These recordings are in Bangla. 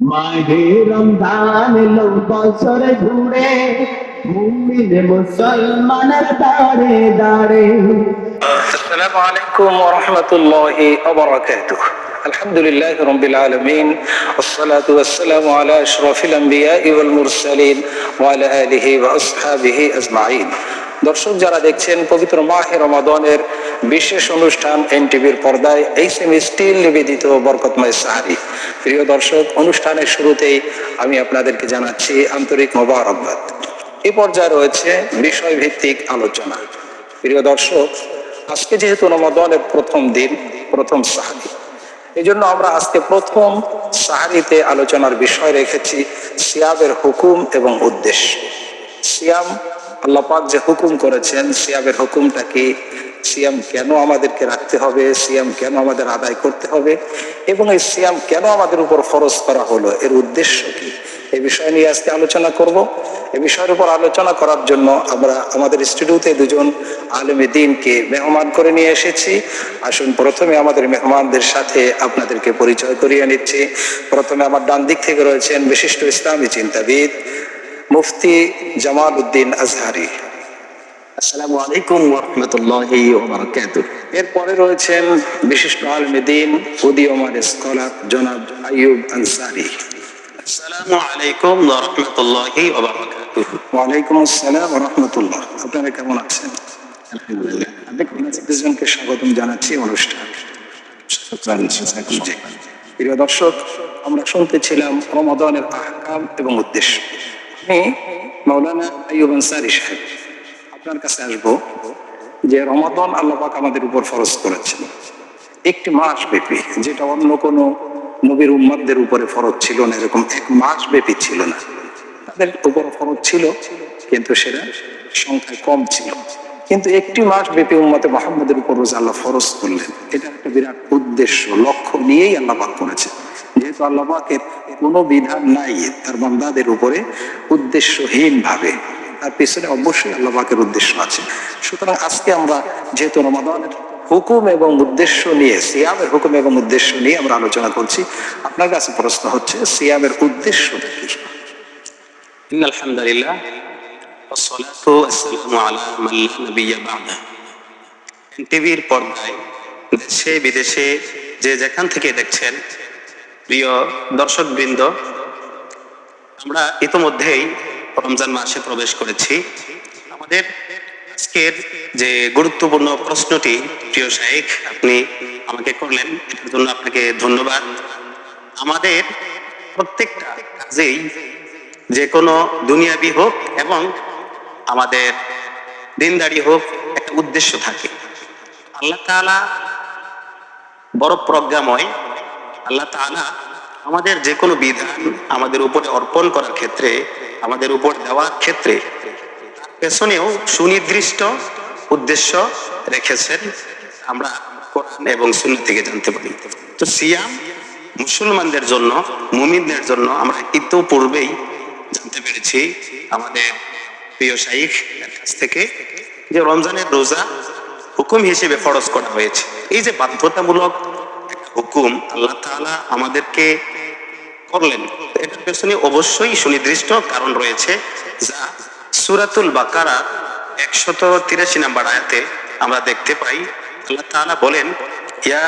মাহে রমজান এলো বছরে ঘুরে মুমিন মুসলমানের দাঁড়ে দাঁড়ে السلام عليكم ورحمة الله وبركاته الحمد لله رب العالمين والصلاة والسلام على أشرف الأنبياء والمرسلين وعلى آله وأصحابه أجمعين দর্শক যারা দেখছেন, পবিত্র মাহে রমাদনের বিশেষ অনুষ্ঠান এনটিভির পর্দায় এই সেমি স্টিল নিবেদিত বরকতময় সাহারি। প্রিয় দর্শক, অনুষ্ঠানের শুরুতেই আমি আপনাদেরকে জানাচ্ছি আন্তরিক মোবারকবাদ। এ পর্যায়ে রয়েছে বিষয় ভিত্তিক আলোচনা। প্রিয় দর্শক, আজকে যেহেতু রমাদনের প্রথম দিন, প্রথম সাহারি এই জন্য আমরা আজকে প্রথম সাহারিতে আলোচনার বিষয় রেখেছি সিয়াবের হুকুম এবং উদ্দেশ্য। সিয়াম আল্লাহ পাক যে হুকুম করেছেন সিয়ামের হুকুমটা কি সিয়াম কেন আমাদেরকে রাখতে হবে, সিয়াম কেন আমাদের আদায় করতে হবে, এবং এই সিয়াম কেন আমাদের উপর ফরজ করা হলো, এর উদ্দেশ্য কি? এই বিষয় নিয়ে আজকে আলোচনা করব। এ বিষয়ের উপর আলোচনা করার জন্য আমরা আমাদের স্টুডিওতে দুজন আলেমে দিনকে মেহমান করে নিয়ে এসেছি। আসুন, প্রথমে আমাদের মেহমানদের সাথে আপনাদেরকে পরিচয় করিয়ে নিচ্ছি। প্রথমে আমার ডান দিক থেকে রয়েছেন বিশিষ্ট ইসলামী চিন্তাবিদ মুফতি জামাল উদ্দিন আজহারি। আসসালামু আলাইকুম ওরহমতুল্লাহি ওবারাকাতুহ এরপরে রয়েছেন বিশিষ্ট আলমে দিন উদীয়মান স্কলার জনাব আইয়ুব আনসারি। আসসালামু আলাইকুম ওরহমতুল্লাহি ওবারাকাতুহ ওয়ালাইকুম আসসালাম রহমতুল্লাহ আপনারা কেমন আছেন? আলহামদুলিল্লাহ। দুজনকে স্বাগতম জানাচ্ছি অনুষ্ঠান। প্রিয় দর্শক আমরা শুনতেছিলাম রমাদানের আহকাম এবং উদ্দেশ্য। আমি মৌলানা আইয়ুব আনসারি সাহেব আপনার কাছে আসব যে রমাদান আল্লাহ পাক আমাদের উপর ফরজ করেছেন। একটি মাস ব্যাপী, যেটা অন্য কোনো নবীর উম্মাদদের উপরে ফরজ ছিল না, এরকম এক মাস ব্যাপী ছিল না। তাদের উপর ফরজ ছিল, কিন্তু সেটা সংখ্যায় কম ছিল। কিন্তু একটি মাস ব্যাপী উম্মতে মোহাম্মদের উপর রোজা আল্লাহ ফরজ করলেন। এটা একটা বিরাট উদ্দেশ্য, লক্ষ্য নিয়েই আল্লাহ পাক করেছেন। কিন্তু কোনো বিধান নাই তার বান্দাদের উপরে উদ্দেশ্যহীন ভাবে তার পিছনে অবশ্যই আল্লাহাকের উদ্দেশ্য আছে। সুতরাং আজকে আমরা যেহেতু রমাদানের হুকুম এবং উদ্দেশ্য নিয়ে, সিয়ামের হুকুম এবং উদ্দেশ্য নিয়ে আমরা আলোচনা করছি, আপনার কাছে প্রশ্ন হচ্ছে, সিয়ামের উদ্দেশ্য কি? আলহামদুলিল্লাহ টিভির পর্দায় দেশে বিদেশে যে যেখান থেকে দেখছেন প্রিয় দর্শকবৃন্দ, আমরা ইতোমধ্যেই রমজান মাসে প্রবেশ করেছি। আমাদের আজকের যে গুরুত্বপূর্ণ প্রশ্নটি, প্রিয় শাহেখ আপনি আমাকে করলেন, এটার জন্য আপনাকে ধন্যবাদ। আমাদের প্রত্যেকটা কাজেই যে কোনো দুনিয়াবি হোক এবং আমাদের দিনদারি হোক, একটা উদ্দেশ্য থাকে। আল্লাহ তাআলা বড় প্রজ্ঞাময় আল্লাহ তাআলা আমাদের যে কোনো বিধান আমাদের উপরে অর্পণ করার ক্ষেত্রে, আমাদের উপর দেওয়ার ক্ষেত্রে পেছনেও সুনির্দিষ্ট উদ্দেশ্য রেখেছেন। আমরা কোরআন এবং সুন্নাহ থেকে জানতে পারি। তো সিয়াম মুসলমানদের জন্য, মুমিনদের জন্য আমরা ইতিপূর্বেই জানতে পেরেছি আমাদের প্রিয় শাইখ কাছ থেকে যে রমজানের রোজা হুকুম হিসেবে ফরজ করা হয়েছে। এই যে বাধ্যতামূলক হুকুম আল্লাহ তাআলা আমাদেরকে করলেন। এটার পেছনে অবশ্যই সুনির্দিষ্ট কারণ রয়েছে, যা সুরাতুল বাকারা একশত তিরাশি নাম্বার আয়াতে আমরা দেখতে পাই। আল্লাহ তাআলা বলেন, ইয়া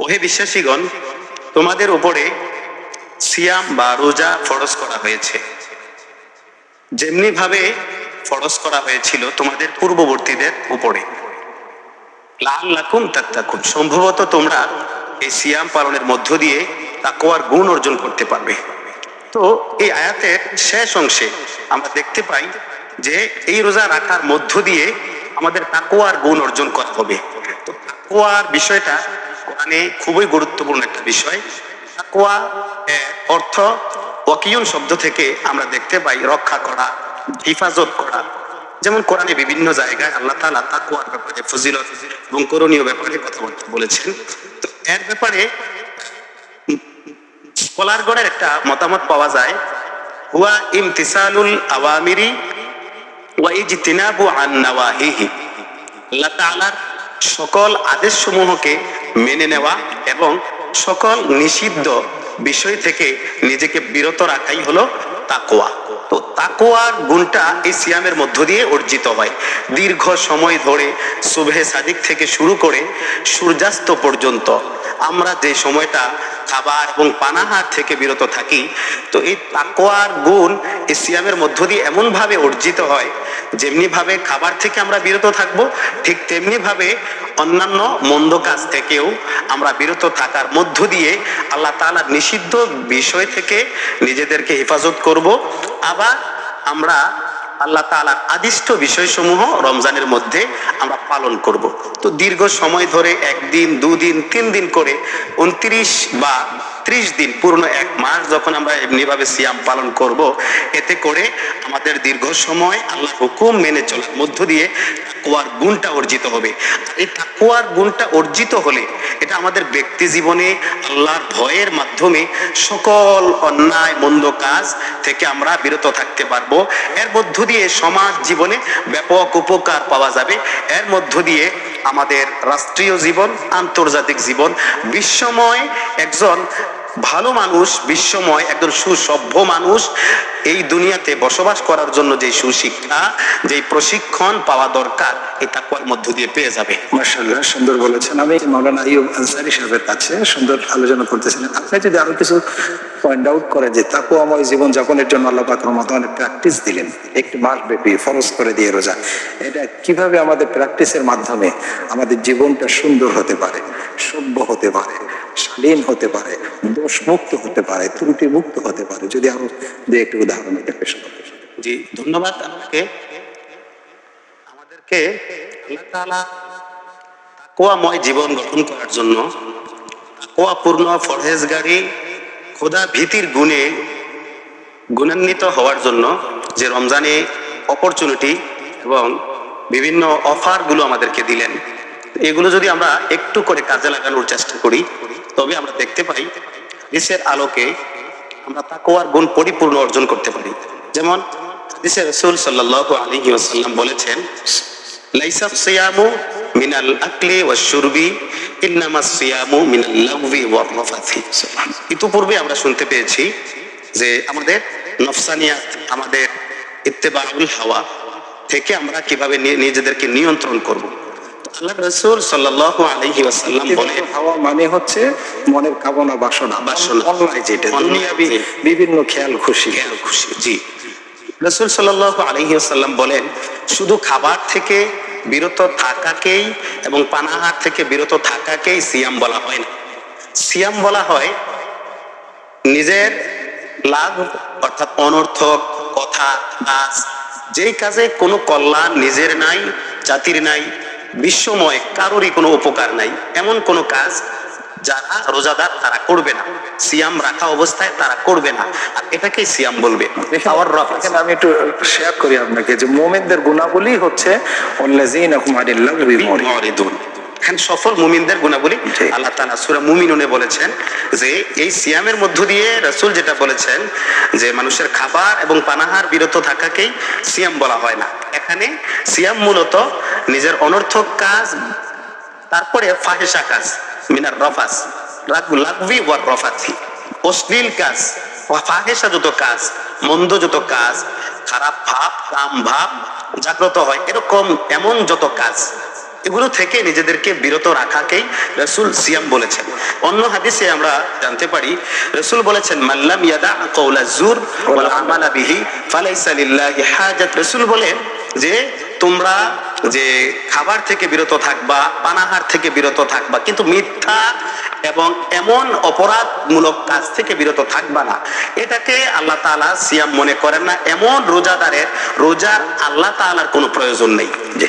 ওহে বিশ্বাসীগণ, তোমাদের উপরে সিয়াম বা রোজা ফরজ করা হয়েছে। যেমনি ভাবে ফরজ করা হয়েছিল তোমাদের পূর্ববর্তীদের উপরে। লাল লাকুম তাত্তাকুন, সম্ভবত তোমরা এই সিয়াম পালনের মধ্য দিয়ে তাকওয়ার গুণ অর্জন করতে পারবে। তো এই আয়াতের শেষ অংশে আমরা দেখতে পাই যে এই রোজা রাখার মধ্য দিয়ে আমাদের তাকওয়ার গুণ অর্জন করা হবে। তো তাকওয়ার বিষয়টা কোরআনে খুবই গুরুত্বপূর্ণ একটা বিষয়। তাকওয়া এর অর্থ ওয়াকিয়ন শব্দ থেকে আমরা দেখতে পাই রক্ষা করা, হিফাজত করা। যেমন কোরআনে বিভিন্ন জায়গায় আল্লাহ তাআলা তাকওয়ার ব্যাপারে, ফজিলত এবং করণীয় ব্যাপারে কথাবার্তা বলেছেন। তো এর ব্যাপারে স্কলারগণের একটা মতামত পাওয়া যায়। হুয়া ইমতিসালুল আওয়ামিরি ওয়াইজতিনাবু আন নাওয়াহিহি। আল্লাহ তাআলার সকল আদেশসমূহকে মেনে নেওয়া এবং সকল নিষিদ্ধ বিষয় থেকে নিজেকে বিরত রাখাই হলো তাকোয়া তো তাকোয়ার গুণটা এই সিয়ামের মধ্য দিয়ে অর্জিত হয়। দীর্ঘ সময় ধরে সুবহে সাদিক থেকে শুরু করে সূর্যাস্ত পর্যন্ত আমরা যে সময়টা খাবার এবং পানাহার থেকে বিরত থাকি, তো এই তাকোয়ার গুণ এই সিয়ামের মধ্য দিয়ে এমন ভাবে অর্জিত হয় যেমনি ভাবে খাবার থেকে আমরা বিরত থাকব, ঠিক তেমনি ভাবে অন্যান্য মন্দ কাজ থেকেও আমরা বিরত থাকার মধ্য দিয়ে আল্লাহ তাআলার নিষিদ্ধ বিষয় থেকে নিজেদেরকে হেফাজত করব। আবার আমরা আল্লাহ তালার আদিষ্ট বিষয়সমূহ রমজানের মধ্যে আমরা পালন করব। তো দীর্ঘ সময় ধরে একদিন, দুদিন, তিন দিন করে উনত্রিশ বা ত্রিশ দিন পূর্ণ এক মাস যখন আমরা এমনিভাবে সিয়াম পালন করব, এতে করে আমাদের দীর্ঘ সময় আল্লাহ হুকুম মেনে চলার মধ্য দিয়ে তাকুয়ার গুণটা অর্জিত হবে। এই তাকুয়ার গুণটা অর্জিত হলে এটা আমাদের ব্যক্তি জীবনে আল্লাহর ভয়ের মাধ্যমে সকল অন্যায়, মন্দ কাজ থেকে আমরা বিরত থাকতে পারব। এর মধ্য দিয়ে সমাজ জীবনে ব্যাপক উপকার পাওয়া যাবে। এর মধ্য দিয়ে আমাদের রাষ্ট্রীয় জীবন আন্তর্জাতিক জীবন বিশ্বময় একজন ভালো মানুষ, বিশ্বময় একজন সুসভ্য মানুষ এই দুনিয়াতে বসবাস করার জন্য যে সুশিক্ষা, যে প্রশিক্ষণ পাওয়া দরকার, এই তাকুয়ার মধ্য দিয়ে পেয়ে যাবে। মার্শাল্লাহ সুন্দর বলেছেন। আমি মাওলানা আইয়ুব আনসারি সাহেবের কাছে সুন্দর আলোচনা করতেছিলেন। আপনি যদি আরও কিছু পয়েন্ট আউট করেন যে তাকুয়াময় জীবন যাপনের জন্য আল্লাহ পাক রহমতান প্র্যাকটিস দিলেন, একটি মাস ব্যাপী ফরজ করে দিয়ে রোজা, এটা কীভাবে আমাদের প্র্যাকটিসের মাধ্যমে আমাদের জীবনটা সুন্দর হতে পারে, সভ্য হতে পারে? শালীন হতে পারে দোষ মুক্ত হতে পারে ত্রুটি মুক্ত হতে পারে। যদি আরও দু একটি উদাহরণ এটা পেশ জি, ধন্যবাদ আপনাকে। আমাদেরকে তাআলা জীবন গঠন করার জন্য তাকওয়াপূর্ণ ফরহেজগারি, খোদা ভীতির গুণে গুণান্বিত হওয়ার জন্য যে রমজানে অপরচুনিটি এবং বিভিন্ন অফারগুলো আমাদেরকে দিলেন, এগুলো যদি আমরা একটু করে কাজে লাগানোর চেষ্টা করি তবে আমরা দেখতে পাই দেশের আলোকে আমরা তাকওয়ার গুণ পরিপূর্ণ অর্জন করতে পারি। যেমন হাদিসে রাসূল সাল্লাল্লাহু আলাইহি ওয়াসাল্লাম বলেছেন, লাইসা সিয়ামু মিনাল আকলি ওয়াশ শুরবি ইন্নামা সিয়ামু মিনাল লাগবি ওয়ার রাফাথি ইতিপূর্বে আমরা শুনতে পেয়েছি যে আমাদের নফসানিয়াত, আমাদের ইত্তেবাউল হাওয়া থেকে আমরা কীভাবে নিজেদেরকে নিয়ন্ত্রণ করব। আল্লাহ রাসূল সাল্লাল্লাহু আলাইহি ওয়াসাল্লাম বলেন হাওয়া মানে হচ্ছে মনের কামনা বাসনা বাসনা। অন্যায় যেটা দুনিয়াবি বিভিন্ন খেয়াল খুশি। খেয়াল খুশি জি। রসুল সাল্লাল্লাহু আলাইহি ওয়াসাল্লাম বলেন শুধু খাবার থেকে বিরত থাকাকেই এবং পানাহার থেকে বিরত থাকাকেই সিয়াম বলা হয় না। সিয়াম বলা হয় নিজের লাভ অর্থাৎ অনর্থক কথা কাজ যেই কাজে কোনো কল্যাণ নিজের নাই জাতির নাই বিশ্বময় কারোরই কোনো উপকার নাই এমন কোনো কাজ যারা রোজাদার তারা করবে না। সিয়াম রাখা অবস্থায় তারা করবে না। আর এটাকেই সিয়াম বলবে। আমি একটু শেয়ার করি আপনাকে যে মোমেনদের গুণাবলী হচ্ছে এখানে সফল মুমিনদের গুণাবলী। আল্লাহ তাআলা সূরা মুমিনুনে বলেছেন যে এই সিয়ামের মধ্য দিয়ে রাসূল যেটা বলেছেন যে মানুষের খাবার এবং পানাহার বিরত থাকাকেই সিয়াম বলা হয় না। এখানে সিয়াম মূলত নিজের অনর্থক কাজ তারপরে ফাহেসা কাজ মিনার রফাস লাগবি ওয়ার রফাথি অশ্লীল কাজ ফাহেসা যত কাজ মন্দ যত কাজ খারাপ ভাব কাম ভাব জাগ্রত হয় এরকম এমন যত কাজ। এগুলো থেকে নিজেদেরকে বিরত রাখাকেই রসুল সিয়াম বলেছেন। অন্য হাদিসে আমরা জানতে পারি, রসুল বলেছেন মাল্লাম ইয়াদা কৌলা জুর ওয়াল আমালা বিহি ফালাইসা লিল্লাহি হাজাত। রসুল বলেন যে, তোমরা যে খাবার থেকে বিরত থাকবা পানাহার থেকে বিরত থাকবা কিন্তু মিথ্যা এবং এমন অপরাধমূলক কাজ থেকে বিরত থাকবা না। এটাকে আল্লাহ তাআলা সিয়াম মনে করেন না। এমন রোজাদারের, রোজার আল্লাহ তাআলার কোনো প্রয়োজন নেই।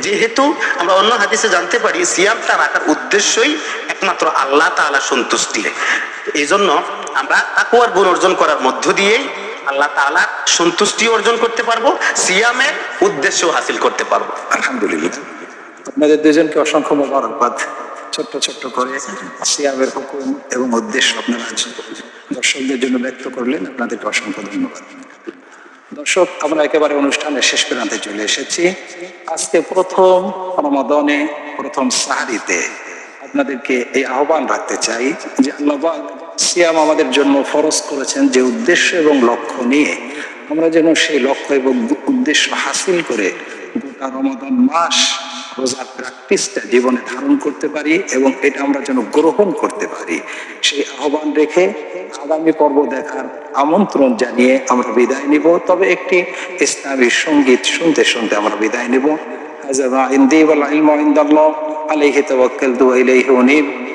যেহেতু আমরা অন্য হাদিসে জানতে পারি, সিয়ামটা রাখার উদ্দেশ্যই একমাত্র আল্লাহ তাআলা সন্তুষ্টি। এই জন্য আমরা তাকুয়ার গুণ অর্জন করার মধ্য দিয়েই আল্লাহ তাআলার সন্তুষ্টি অর্জন করতে পারব, সিয়ামের উদ্দেশ্য হাসিল করতে পারব। আলহামদুলিল্লাহ। আপনাদের দুজনকে অসংখ্য মোবারকবাদ। ছোট্ট ছোট্ট করে সিয়ামের হুকুম এবং উদ্দেশ্য আপনারা দর্শকদের জন্য ব্যক্ত করলেন। আপনাদেরকে অসংখ্য ধন্যবাদ। দর্শক, আমরা একেবারে অনুষ্ঠানের শেষ প্রান্তে চলে এসেছি। আজকে প্রথম রমাদনে প্রথম সাহারিতে আপনাদেরকে এই আহ্বান রাখতে চাই যে আল্লাহ পাক সিয়াম আমাদের জন্য ফরজ করেছেন যে উদ্দেশ্য এবং লক্ষ্য নিয়ে। আমরা যেন সেই লক্ষ্য এবং উদ্দেশ্য হাসিল করে গোটা রমাদান মাস রোজার প্র্যাকটিসটা জীবনে ধারণ করতে পারি এবং এটা আমরা যেন গ্রহণ করতে পারি। সেই আহ্বান রেখে আগামী পর্ব দেখার আমন্ত্রণ জানিয়ে আমরা বিদায় নিব। তবে একটি ইসলামী সংগীত শুনতে শুনতে আমরা বিদায় নেব। হাজার ইন্দি ওয়াল ইলম